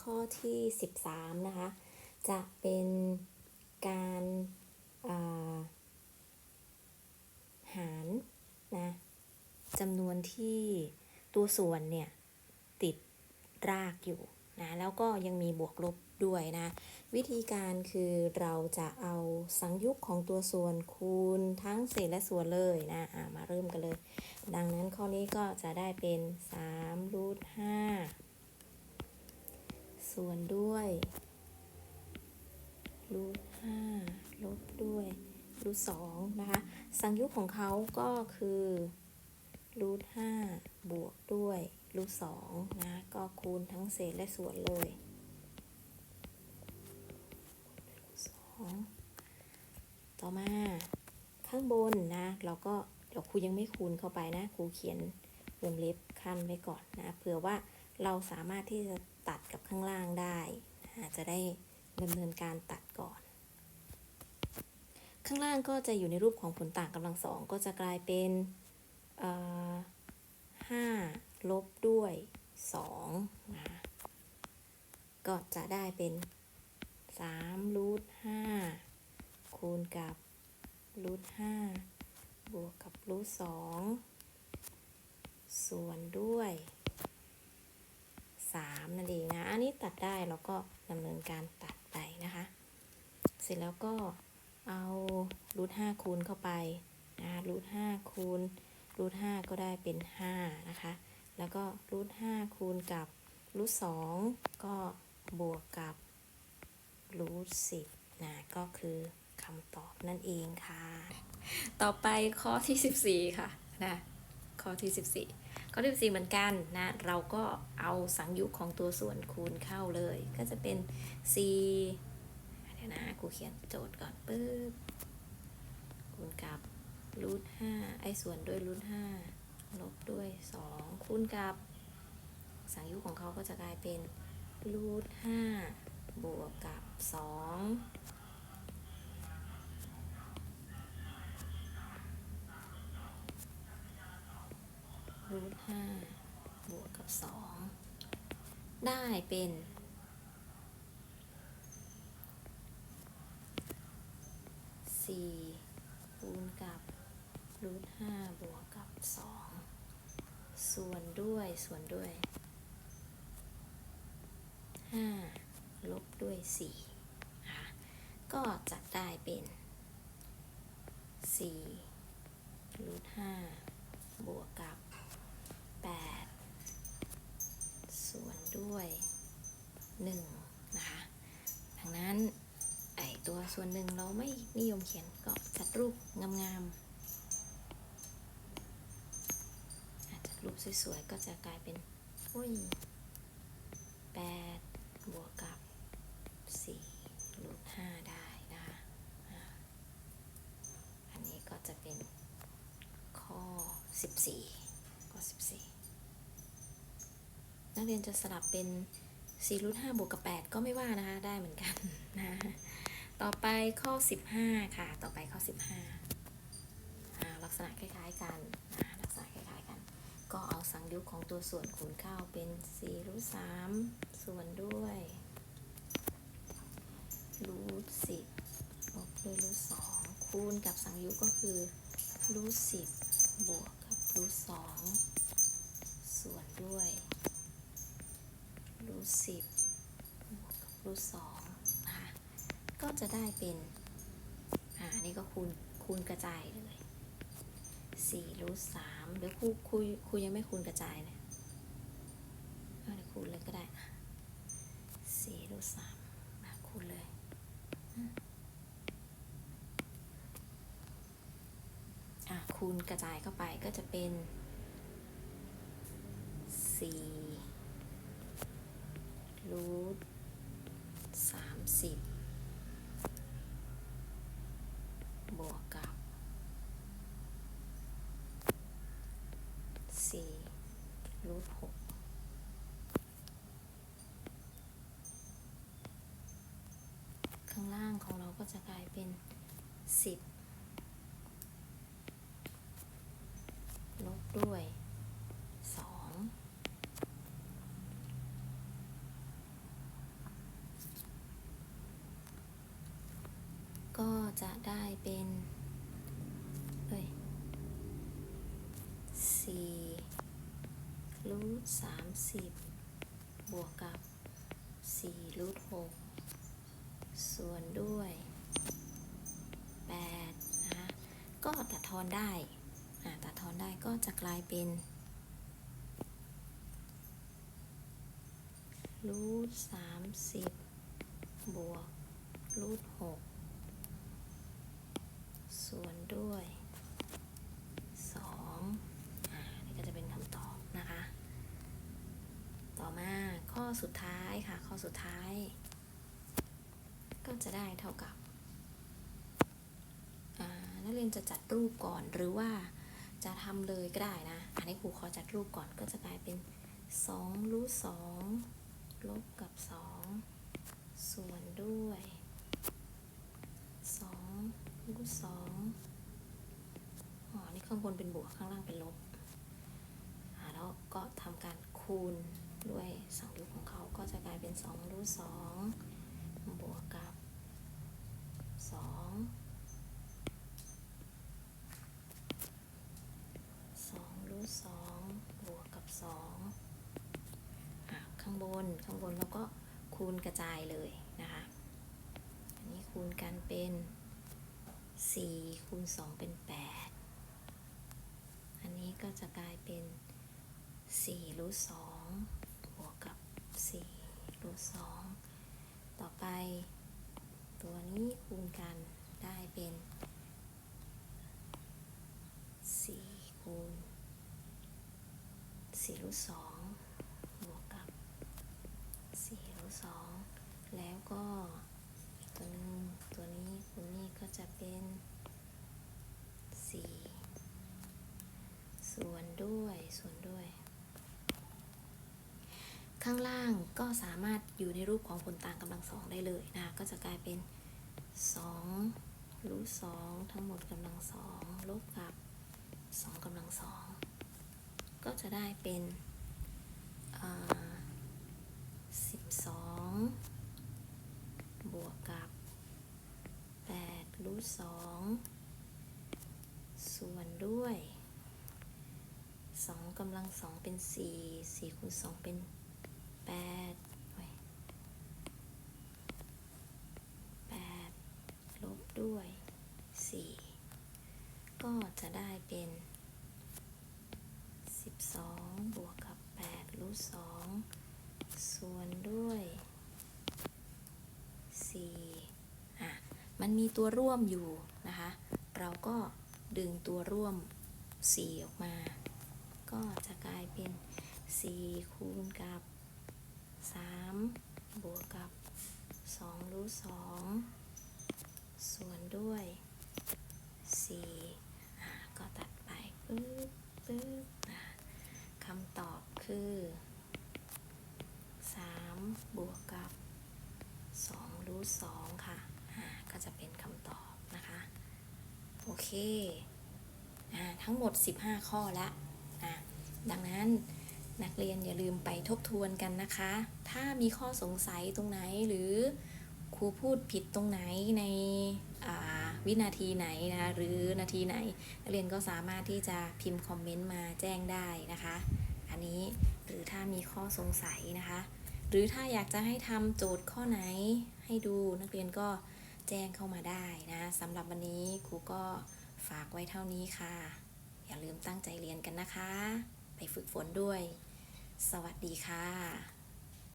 ข้อที่ 13 นะคะ จะเป็นการาหารนะจำนวนที่ตัวส่วนเนี่ย ติดรากอยู่นะแล้วก็ยังมีบวกลบด้วยนะ วิธีการคือเราจะเอาสังยุกของตัวส่วนคูณทั้งเศษและส่วนเลยนะามาเริ่มกันเลย ดังนั้นข้อนี้ก็จะได้เป็น3รูท5 ส่วนด้วยรูท5ลบด้วยรูท2นะคะสังยุกของเขาก็คือรูท5บวกด้วยรูท2นะก็คูณทั้งเศษและส่วนเลยสองต่อมาข้างบนนะเราก็เดี๋ยวครูยังไม่คูณเข้าไปนะครูเขียนวงเล็บขั้นไว้ก่อนนะเผื่อว่าเราสามารถที่จะ ตัดกับข้างล่างได้จะได้ดำเนินการตัดก่อน ข้างล่างก็จะอยู่ในรูปของผลต่างกำลังสองก็จะกลายเป็นห้าลบด้วยสองนะก็จะได้เป็นสามรูทห้าคูณกับรูทห้าบวกกับรูทสองส่วนด้วยสามนั่นเองนะ อันนี้ ตัดได้เราก็ดำเนินการตัดไปนะคะ เสร็จแล้วก็เอารูทห้าคูณเข้าไปนะรูทห้าคูณรูทห้าก็ได้เป็นห้านะคะ แล้วก็รูทห้าคูณกับรูทสองก็บวกกับรูทสิบนะก็คือคำตอบนั่นเองค่ะ ต่อไปข้อที่14ค่ะนะ ข้อที่ 14 ข้อที่ 14 เหมือนกันนะ เราก็เอาสังยุกของตัวส่วนคูณเข้าเลย ก็จะเป็น4เดี๋ยวนะครูเขียนโจทย์ก่อนปึ๊บคูณกับรูทห้าไอ้ส่วนด้วยรูทห้าลบด้วยสองคูณกับ สังยุกของเขาก็จะกลายเป็นรูทห้าบวกกับสองรูทห้าบวกกับสอง ได้เป็นสี่คูณกับรูทห้าบวกกับสองส่วนด้วยส่วนด้วยห้าลบด้วยสี่นะคะก็จะได้เป็นสี่รูทห้าบวกกับแปดส่วนด้วยหนึ่งนะคะดังนั้น ไอตัว ส่วนหนึ่งเราไม่นิยมเขียนก็จัดรูปงามๆจัดรูปสวยๆ ก็จะกลายเป็นอุ้ยแปดบวกกับสี่รูทห้าได้นะคะอันนี้ก็จะเป็นข้อ14ข้อ14นักเรียนจะสลับเป็น4รูท5บวกกับ 8 ก็ไม่ว่านะคะ ได้เหมือนกันนะ ต่อไปข้อ 15 ค่ะ ต่อไปข้อ 15อาลักษณะคล้ายๆกันลักษณะคล้ายๆกัน ก็เอาสังยุกของตัวส่วนคูณเข้าเป็น4รูท3ส่วนด้วยรูท10ลบด้วยรูท2คูณกับสังยุกก็คือรูท10บวกกับรูท2ส่วนด้วยรูท10บวกกับรูท2นะคะ ก็จะได้เป็นอ่านี่ก็คูณคูณกระจายเลยสี่รูทสามเดี๋ยวครูครูครูยังไม่คูณกระจายเลยเอาเดี๋ยวคูณเลยก็ได้สี่รูทสามมาคูณเลยอะคูณกระจายเข้าไปก็จะเป็นสี่รูท หกข้างล่างของเราก็จะกลายเป็นสิบลบด้วยสองก็จะได้เป็น รูทสามสิบบวกกับสี่รูทหกส่วนด้วยแปดนะคะก็ตัดทอนได้ตัดทอนได้ก็จะกลายเป็นรูทสามสิบบวกรูทหกส่วนด้วยสองอ่านี่ก็จะเป็นคำตอบนะคะ ต่อมา ข้อสุดท้ายค่ะ ข้อสุดท้าย ก็จะได้เท่ากับนักเรียนจะจัดรูปก่อนหรือว่าจะทำเลยก็ได้นะ อันนี้ครูขอจัดรูปก่อนก็จะกลายเป็น2รูท2ลบกับ 2 ส่วนด้วย2รูท2อ๋อ นี่ข้างบนเป็นบวกข้างล่างเป็นลบแล้วก็ทำการคูณ ด้วยสองรูปของเขาก็จะกลายเป็น2รูท2บวกกับ 2 2รูท2บวกกับ2อะข้างบนข้างบนเราก็คูณกระจายเลยนะคะอันนี้คูณกันเป็น4คูณ2เป็น 8 อันนี้ก็จะกลายเป็น4รูท2 บวกกับ4รูท2ต่อไป ตัวนี้คูณกันได้เป็น4คูณ4รูท2บวกกับ4รูท2แล้วก็ตัวนึงตัวนี้คูณนี่ก็จะเป็น4ส่วนด้วยส่วนด้วย ข้างล่างก็สามารถอยู่ในรูปของผลต่างกำลังสองได้เลยนะคะก็จะกลายเป็น 2 รูท2ทั้งหมดกำลังสองลบกับ 2กำลังสองก็จะได้เป็น12 บวกกับ8รูท2ส่วนด้วย2กำลังสองเป็น 4 4คูณ2เป็น 8โอ้ย8ลบด้วย4ก็จะได้เป็น12บวกกับ8รูท2ส่วนด้วย4อะ มันมีตัวร่วมอยู่นะคะ เราก็ดึงตัวร่วม4ออกมา ก็จะกลายเป็น4คูณกับ 3 บวกกับ 2 รูท2ส่วนด้วย4อะก็ตัดไปปึ๊บปึ๊บอะคำตอบคือ 3 บวกกับ 2 รูท2ค่ะอ่าก็จะเป็นคำตอบนะคะ โอเคอ่าทั้งหมด 15 ข้อละอะดังนั้น นักเรียนอย่าลืมไปทบทวนกันนะคะ ถ้ามีข้อสงสัยตรงไหนหรือครูพูดผิดตรงไหนในวินาทีไหนนะหรือนาทีไหน นักเรียนก็สามารถที่จะพิมพ์คอมเมนต์มาแจ้งได้นะคะ อันนี้หรือถ้ามีข้อสงสัยนะคะ หรือถ้าอยากจะให้ทำโจทย์ข้อไหนให้ดูนักเรียนก็แจ้งเข้ามาได้นะสำหรับวันนี้ครูก็ฝากไว้เท่านี้ค่ะ อย่าลืมตั้งใจเรียนกันนะคะ ไปฝึกฝนด้วย สวัสดีค่ะ